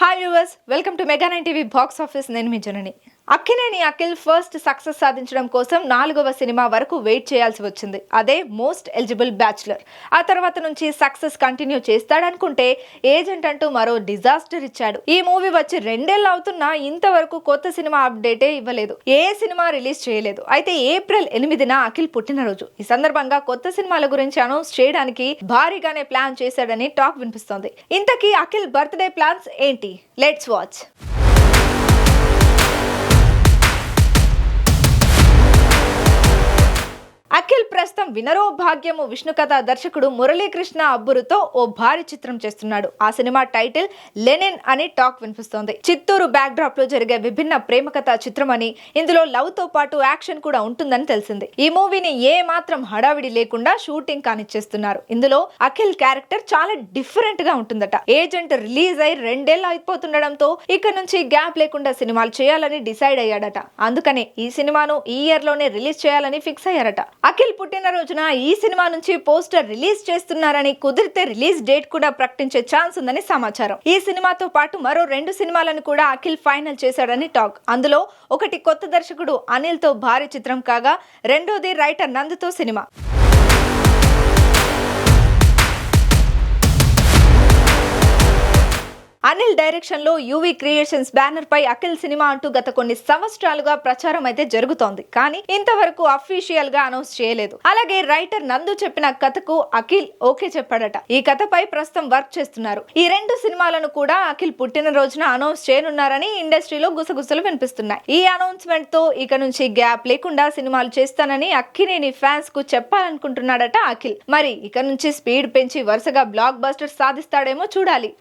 Hi viewers welcome to Mega nine TV box office నేను మీ Janani. Akkineni Akhil first success సాధించడం కోసం నాలుగవ సినిమా వరకు వెయిట్ చేయాల్సి వచ్చింది. అదే మోస్ట్ ఎలిజిబుల్ బ్యాచులర్ ఆ తర్వాత నుంచి సక్సెస్ కంటిన్యూ చేస్తాడనుకుంటే ఏజెంట్ అంటూ మరో డిజాస్టర్ ఇచ్చాడు. ఈ మూవీ వచ్చి రెండేళ్ళు అవుతున్నా ఇంతవరకు కొత్త సినిమా అప్డేటే ఇవ్వలేదు. ఏ సినిమా రిలీజ్ చేయలేదు. అయితే ఏప్రిల్ ఎనిమిదిన అఖిల్ పుట్టినరోజు. ఈ సందర్భంగా కొత్త సినిమాల గురించి అనౌన్స్ చేయడానికి భారీగానే ప్లాన్ చేశాడని టాక్ వినిపిస్తోంది. ఇంతకీ అఖిల్ బర్త్డే ప్లాన్స్ ఏంటి? లెట్స్ వాచ్ ప్రస్తుతం వినరో భాగ్యము విష్ణు కథ దర్శకుడు మురళీకృష్ణ అబ్బురుతో ఓ భారీ చిత్రం చేస్తున్నాడు. ఆ సినిమా టైటిల్ లెనిన్ అని టాక్ వినిపిస్తోంది. చిత్తూరు బ్యాక్ డ్రాప్లో జరిగే విభిన్న ప్రేమ కథ చిత్రం అని ఇందులో లవ్తో పాటు యాక్షన్ కూడా ఉంటుందని తెలిసింది. ఈ మూవీని ఏ మాత్రం హడావిడి లేకుండా షూటింగ్ కానిచ్చేస్తున్నారు. ఇందులో అఖిల్ క్యారెక్టర్ చాలా డిఫరెంట్గా ఉంటుందట. ఏజెంట్ రిలీజ్ అయి రెండేళ్ళు అయిపోతుండడంతో ఇక్కడ నుంచి గ్యాప్ లేకుండా సినిమాలు చేయాలని డిసైడ్ అయ్యాడట. అందుకనే ఈ సినిమాను ఈ ఇయర్లోనే రిలీజ్ చేయాలని ఫిక్స్ అయ్యారట. అఖిల్ పుట్టిన రోజున ఈ సినిమా నుంచి పోస్టర్ రిలీజ్ చేస్తున్నారని కుదిరితే రిలీజ్ డేట్ కూడా ప్రకటించే ఛాన్స్ ఉందని సమాచారం. ఈ సినిమాతో పాటు మరో రెండు సినిమాలను కూడా అఖిల్ ఫైనల్ చేశాడని టాక్. అందులో ఒకటి కొత్త దర్శకుడు అనిల్తో భారీ చిత్రం కాగా రెండోది రైటర్ నందుతో సినిమా. అనిల్ డైరెక్షన్లో యువీ క్రియేషన్స్ బ్యానర్ పై అఖిల్ సినిమా అంటూ గత కొన్ని సంవత్సరాలుగా ప్రచారం అయితే జరుగుతోంది. కానీ ఇంతవరకు అఫీషియల్గా అనౌన్స్ చేయలేదు. అలాగే రైటర్ నందు చెప్పిన కథకు అఖిల్ ఓకే చెప్పాడట. ఈ కథపై ప్రస్తుతం వర్క్ చేస్తున్నారు. ఈ రెండు సినిమాలను కూడా అఖిల్ పుట్టిన రోజున అనౌన్స్ చేయనున్నారని ఇండస్ట్రీలో గుసగుసలు వినిపిస్తున్నాయి. ఈ అనౌన్స్మెంట్తో ఇక నుంచి గ్యాప్ లేకుండా సినిమాలు చేస్తానని అక్కినేని ఫ్యాన్స్కు చెప్పాలనుకుంటున్నాడట అఖిల్. మరి ఇక నుంచి స్పీడ్ పెంచి వరుసగా బ్లాక్ బస్టర్ సాధిస్తాడేమో చూడాలి.